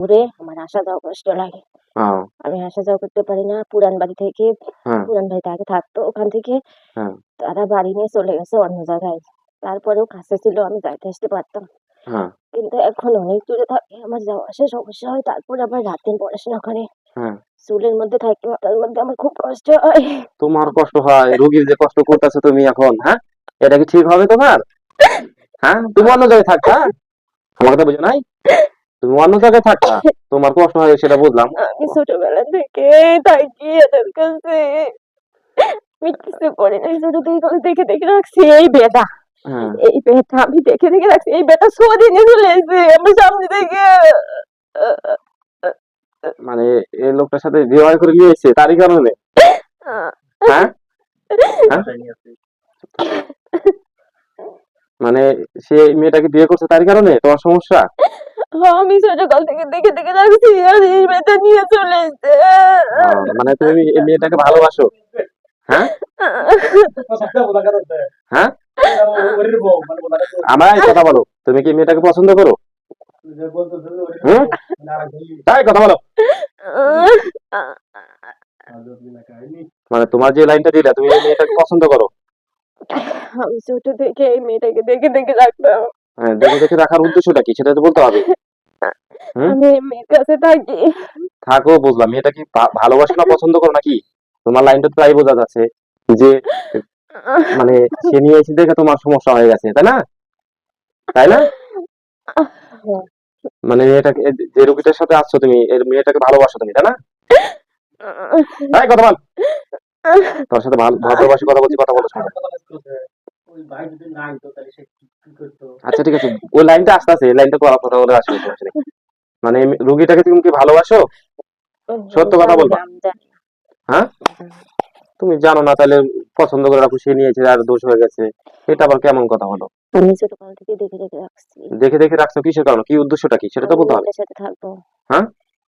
ঘুরে আমার আসা যাওয়া কষ্ট লাগে। আমি আসা যাওয়া করতে পারি না পুরান বাড়ি থেকে হ্যাঁ। পুরান বাড়িতে আগে থাকতো ওখান থেকে। হ্যাঁ। তারা বাড়ি নিয়ে চলে গেছে অন্য জায়গায়। তারপরেও কাছে ছিল আমি যাইতে আসতে পারতাম। হ্যাঁ। কিন্তু এখন অনেক দূরে থাকে আমার যাওয়া আসা সমস্যা হয় তারপরে আবার রাত দিন পড়াশোনা করে। হ্যাঁ। চুলের মধ্যে থাকি মাথার মধ্যে আমার খুব কষ্ট হয়। তোমার কষ্ট হয় রোগীর যে কষ্ট করতেছো তুমি এখন হ্যাঁ? এটা কি ঠিক হবে তোমার? হ্যাঁ? তুমি অন্য জায়গায় থাকতা আমার কথা বুঝো নাই? তুমি অন্য জায়গায় থাকতা তোমার কষ্ট হয় সেটা বুঝলাম। আমি ছোটবেলা থেকে থাকি এদের কাছে। আমি কিছু করি না ছোট থেকে দেখে দেখে রাখছি এই বেটা। হ্যাঁ। এই বেটা আমি দেখে দেখে রাখছি এই বেটা সদিনে চলে এসেছে আমার সামনে থেকে। মানে এই লোকটার সাথে বিবাহ করে নিয়ে এসেছে তারই কারণে? হ্যাঁ? হ্যাঁ? মানে সে মেয়েটাকে বিয়ে করছে তারই কারণে? তোমার সমস্যা? আমি ছোটকাল থেকে দেখে দেখে রাখছি আর এই বেটা নিয়ে চলে এসেছে। মানে তুমি এই মেয়েটাকে ভালোবাসো? হ্যাঁ? হ্যাঁ? আমার কথা বলো তুমি কি মেয়েটাকে পছন্দ করো? তাই কথা বলো। মানে তোমার যে লাইনটা দিলা তুমি এই মেয়েটাকে পছন্দ করো। আমি ছোট থেকে এই মেয়েটাকে দেখে দেখে রাখতাম হ্যাঁ দেখে দেখে রাখার উদ্দেশ্যটা কি সেটা তো বলতে হবে। আমি মেয়ের কাছে থাকি। থাকো বুঝলাম। মেয়েটা কি ভালোবাসো না পছন্দ করো নাকি? তোমার লাইনটা তাই বোঝা যাচ্ছে যে মানে সে নিয়ে এসে দেখে তোমার সমস্যা হয়ে গেছে তাই না? তাই না? মানে মেয়েটাকে যে রোগীটার সাথে আসছো তুমি এর মেয়েটাকে ভালোবাসো তুমি তাই না? তাই কথা বল। তোর সাথে ভালো ভালোবাসি কথা বলছি কথা বলো। আচ্ছা ঠিক আছে। ওই লাইনটা আসতে আছে লাইনটা কথা বলে আসবে মানে রোগীটাকে তুমি কি ভালোবাসো? সত্য কথা বলবা? হ্যাঁ? তুমি জানো না তাহলে পছন্দ করে রাখো সে নিয়েছে আর দোষ হয়ে গেছে। এটা আবার কেমন কথা হলো আমি ছোটকাল থেকে দেখে দেখে রাখছি। দেখে দেখে রাখছো কিসের কারণ? কি উদ্দেশ্যটা কি? সেটা তো বলতে হবে। মেয়েটার সাথে থাকব। হ্যাঁ?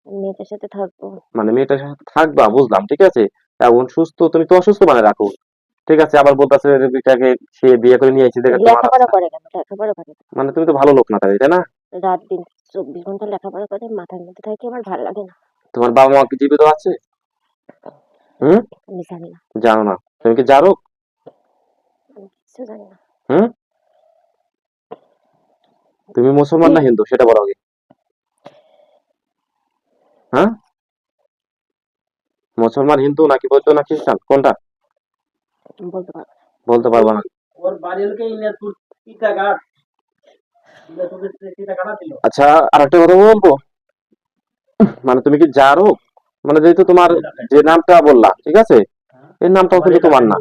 মেয়েটার সাথে থাকব। মানে মেয়েটার সাথে থাকবা বুঝলাম ঠিক আছে? এখন সুস্থ তুমি তো অসুস্থ মানে রাখো। ঠিক আছে আবার বলতেছে সে বিয়ে করে নিয়ে দেখে লেখাপড়া করে কেন? লেখাপড়া করে মানে তুমি তো ভালো লোক না তাই তাই না? রাত দিন চব্বিশ ঘণ্টা লেখাপড়া করে মাথার মধ্যে থাকে আমার ভালো লাগে না। তোমার বাবা মা কি জীবিত আছে? হুম? আমি জানি না। জানো না। তুমি কি কিছু জানি না। হুম? তুমি মুসলমান না হিন্দু? সেটা বলো আগে। হ্যাঁ? মুসলমান হিন্দু নাকি বৌদ্ধ না খ্রিস্টান? কোনটা? বলতে পারব না। বলতে পারব না। ওর বাড়ি হলো চিটাগাং ছিল। আচ্ছা আর একটা কথা বলব? মানে তুমি কি জানো মানে যেহেতু তোমার যে নামটা বললা ঠিক আছে? এই নামটাও কিন্তু তোমার না।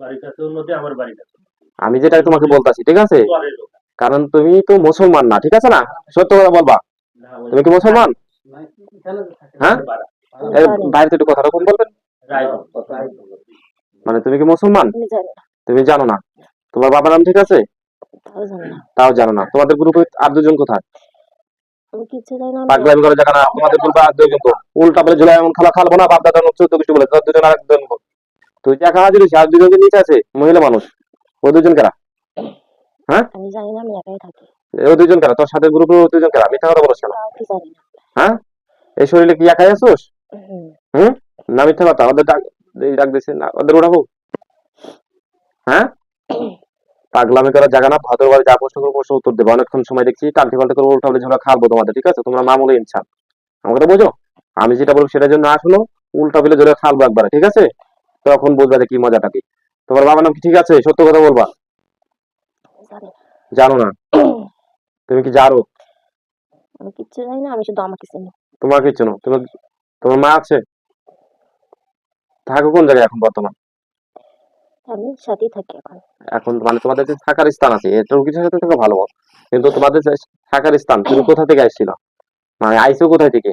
বাড়ির কাছে উন্নতি আমার বাড়ির কাছে আমি যেটা তোমাকে বলতাছি ঠিক আছে? কারণ তুমি তো মুসলমান না ঠিক আছে না? সত্য কথা বলবা? তুমি কি মুসলমান। হ্যাঁ? বাইরে একটু কথা রকম বলবেন। মানে তুমি কি মুসলমান? তুমি জানো না? তোমার বাবার নাম ঠিক আছে? তাও জানি না। তোমাদের গ্রুপে আর দুজন কোথায়? আমি কিছু জানি না। আমি পাগলামি করে জায়গা তোমাদের গ্রুপে আর দুজন উল্টা বলে ঝুলাই এমন খালা খালবো না বাপ দাদা চোদ্দ কিছু বলে। তোর দুজন আর একজন তুই যে একা হাজির আর দুজন নিচে আছে মহিলা মানুষ। ওই দুজন কারা? আমি জানি না আমি একাই থাকি। ওই দুজন কারা? তোর সাথে গ্রুপে ওই দুজন কারা? মিথ্যা কথা বলছ কেন? তাও কি জানি না। হ্যাঁ? এই শরীরে কি একাই আছোস? হুম, না মিথ্যা কথা ওদের ডাক ডাক দিছে না ওদের উঠাবো? হ্যাঁ? পাগলামি করার জায়গা না ভদ্রভাবে যা প্রশ্ন করব প্রশ্ন উত্তর দেবো। অনেকক্ষণ সময় দেখছি টালতে পাল্টে করব উল্টা ঝোলা খাব তোমাদের ঠিক আছে? তোমরা মামুলি ইনসান। আমার কথা বোঝো? আমি যেটা বলব সেটার জন্য আসলো উল্টা বিলে ঝোলা খালবো একবারে ঠিক আছে? তখন বুঝবে যে কি মজাটা কি। তোমার বাবার নাম কি ঠিক আছে? সত্য কথা বলবা? জানো না। তুমি কি জানো? আমি কিচ্ছু জানি না আমি শুধু আমাকে চিনি। তোমার কিছু না তোমার তোমার মা আছে? থাকো কোন জায়গায় এখন বর্তমান? আমি সাথেই থাকি এখন। এখন মানে তোমাদের যে থাকার স্থান আছে এটাও কিছু সাথে থাকা ভালো কিন্তু তোমাদের যে থাকার স্থান তুমি কোথা থেকে আসছিল? মানে আইসো কোথায় থেকে?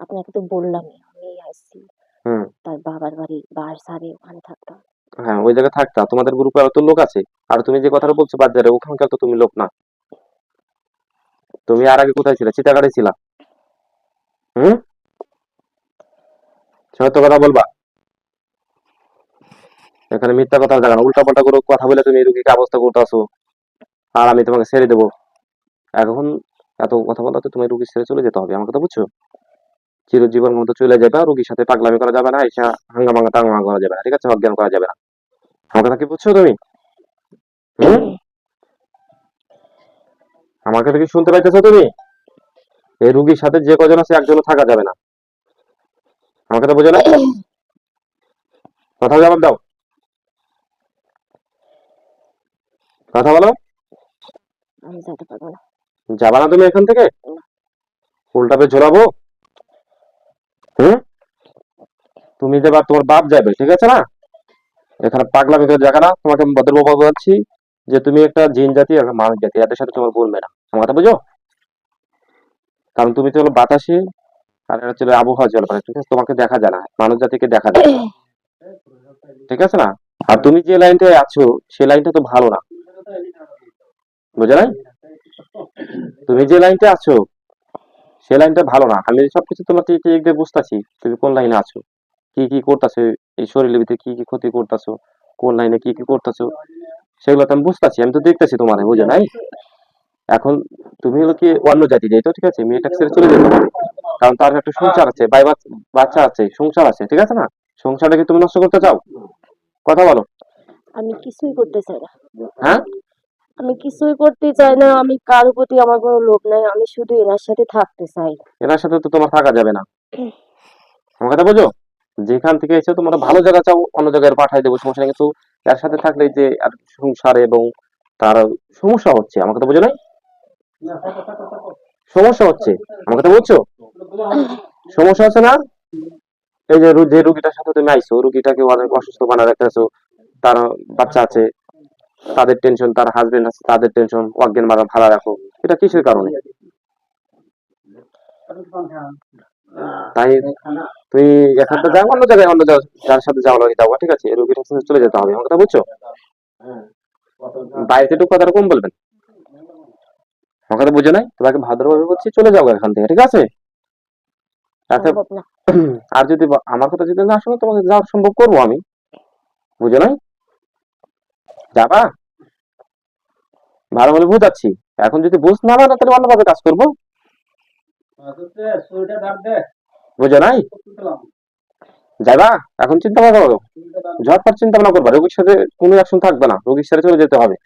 আপনাকে তো বললামই আমি আসছি হুম। তার বাবার বাড়ি বাস সারে ওখানে থাকতাম। হ্যাঁ ওই জায়গায় থাকতা। তোমাদের গ্রুপে অত লোক আছে। আর তুমি যে কথাটা বলছো বাজারে ওখানকার তো তুমি লোক না। তুমি আর আগে কোথায় ছিলে? চিটাগাড়ে ছিলা। হুম? সত্য কথা বলবা? এখানে মিথ্যা কথা জানা উল্টা পাল্টা করে কথা বলে তুমি রুগীকে অবস্থা করতে আসো আর আমি তোমাকে ছেড়ে দেবো। এখন এত কথা বলা তো তুমি রুগী ছেড়ে চলে যেতে হবে, আমার কথা বুঝছ? চিরজীবন মতো চলে যাবে রুগীর সাথে পাগলামি করা যাবে না, এসা হাঙ্গামাঙ্গা টাঙ্গামা করা যাবে না, ঠিক আছে? অজ্ঞান করা যাবে না। আমার কথা কি বুঝছ তুমি? আমার কথা কি শুনতে পাইতেছো তুমি? এই রুগীর সাথে যে কজন আছে, একজনও থাকা যাবে না। আমার কথা বুঝো না? কথা জবাব দাও। কথা বলো। আমি যাইতে পারব না। যাবা না তুমি এখান থেকে? উল্টাবে ঝোলাবো। হুম? তুমি যাবা তোমার বাপ যাবে ঠিক আছে না? এখানে পাগলামি করে জায়গা না। তোমাকে ভদ্রবাবু বলছি যে তুমি একটা জিন জাতি আর মানুষ জাতি এদের সাথে তোমার বলবে না আমার কথা বুঝো? কারণ তুমি তো হলো বাতাসে আর এটা হচ্ছে আবহাওয়া জলবায়ু, ঠিক আছে? তোমাকে দেখা যায় না, মানুষ জাতিকে দেখা যায় ঠিক আছে না? আর তুমি যে লাইনটায় আছো সেই লাইনটা তো ভালো না। বুঝে নাই? তুমি যে লাইনটা আছো, সে লাইনটা ভালো না। আমি সবকিছু দিয়ে বুঝতেছি, তুমি কোন লাইনে আছো? কি কি করতেছো? এই শরীরের ভিতরে কি কি ক্ষতি করতেছো? কোন লাইনে কি কি করতেছো? সেগুলো তো আমি বুঝতেছি, আমি তো দেখতেছি তোমার, বুঝে নাই? এখন তুমি হলো কি অন্য জাতি যাই তো ঠিক আছে মেয়েটা ছেড়ে চলে যেতে হবে কারণ তার একটা সংসার আছে বাচ- বাচ্চা আছে সংসার আছে ঠিক আছে না? সংসারটা কি তুমি নষ্ট করতে চাও? কথা বলো। আমি কিছুই করতে চাই না। হ্যাঁ? আমি কিছুই করতে চাই না আমি কারোর প্রতি আমার কোনো লোভ নাই আমি শুধু এনার সাথে থাকতে চাই। এনার সাথে তো তোমার থাকা যাবে না। আমার কথা বোঝো? যেখান থেকে এসে তোমরা ভালো জায়গা চাও অন্য জায়গায় পাঠাই দেবো সমস্যা নেই কিন্তু এর সাথে থাকলে যে আর সংসার এবং তার সমস্যা হচ্ছে আমার কথা বোঝো নাই? সমস্যা হচ্ছে আমার কথা বুঝছ? সমস্যা হচ্ছে না? এই যে যে রুগীটার সাথে তুমি আইছো, রুগীটাকে অনেক অসুস্থ বানায় রাখতেছো, তার বাচ্চা আছে, তাদের টেনশন তার হাজবেন্ড আছে, তাদের টেনশন অজ্ঞান মারা ভাড়া রাখো, এটা কিসের কারণে? তাই তুই এখান থেকে যাও, অন্য জায়গায়, অন্য যার সাথে যাওয়া লাগে ঠিক আছে? রুগীটার সাথে চলে যেতে হবে আমার কথা বুঝছ বাড়িতে একটু কথাটা কম বলবেন। আমার কথা বুঝে নাই? তোমাকে ভাদ্রভাবে বলছি, চলে যাও এখান থেকে, ঠিক আছে? আচ্ছা আর যদি আমার কথা যদি না শোনো তোমাকে যাওয়া সম্ভব করব আমি। বুঝো নাই? যাবা? ভালো বলে বুঝাচ্ছি। এখন যদি বুঝ না পারো তাহলে অন্যভাবে কাজ করব। বুঝো নাই? যাবা এখন চিন্তা ভাবনা করো। ঝটপট চিন্তা ভাবনা করবা। রোগীর সাথে কোনো অ্যাকশন থাকবে না। রোগীর সাথে চলে যেতে হবে।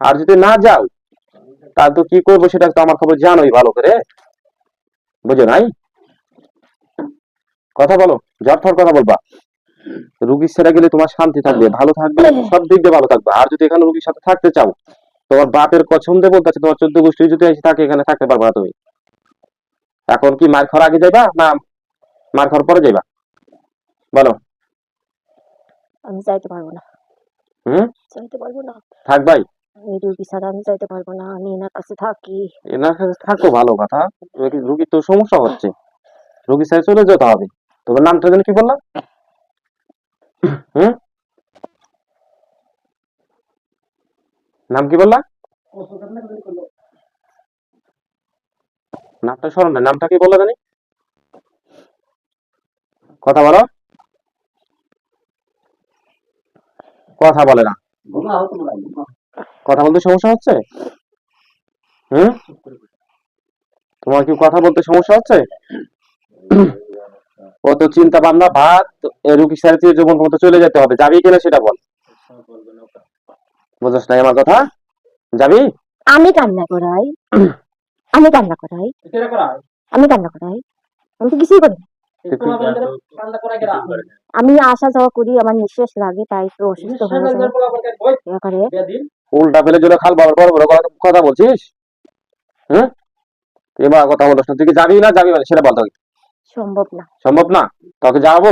আর যদি না যাও তাহলে তো কি করব সেটা তো আমার খবর জানোই ভালো করে। বুঝো নাই? কথা বলো ঝটফট কথা বলবা। রুগীর ছেড়ে গেলে তোমার শান্তি থাকবে ভালো থাকবে সব দিক দিয়ে ভালো থাকবে। আর যদি এখানে রুগীর সাথে থাকতে চাও তোমার বাপের দিয়ে বলতেছে তোমার চোদ্দ গোষ্ঠী যদি এসে থাকে এখানে থাকতে পারবে না তুমি। এখন কি মার খাওয়ার আগে যাইবা না মার খাওয়ার পরে যাইবা? বলো। আমি যাইতে পারব না। হুম? যাইতে পারব না। থাক ভাই। রুগী ছাড়া আমি যাইতে পারব না আমি এনার কাছে থাকি। এনার কাছে থাকো ভালো কথা। রোগী- রুগীর তো সমস্যা হচ্ছে। রুগী সাথে চলে যেতে হবে। তোমার নামটা যেন কি বললাম? হুম? নাম কি বললা নামটা স্মরণ নেই, নামটা কি বললা জানি? কথা বলো। কথা বলে না। কথা বলতে সমস্যা হচ্ছে? হুম? তোমার কি কথা বলতে সমস্যা হচ্ছে? ও তো চিন্তা ভাবনা ভাত রুকি সাথে যেমন মতো চলে যেতে হবে যাবি কিনা সেটা বল বুঝছ না আমার কথা যাবি আমি কান্না করাই আমি কান্না করাই আমি কান্না করাই আমি তো কিছুই করি না। আমি আসা যাওয়া করি আমার নিঃশ্বাস লাগে তাই একটু অসুস্থ হয়ে যায় উল্টা ফেলে জোরে খাল বড় বড় বড় কথা- বলছিস হ্যাঁ এবার কথা বলছ না তুই কি যাবি না যাবি মানে সেটা বল তোকে সম্ভব না। সম্ভব না? তোকে যাব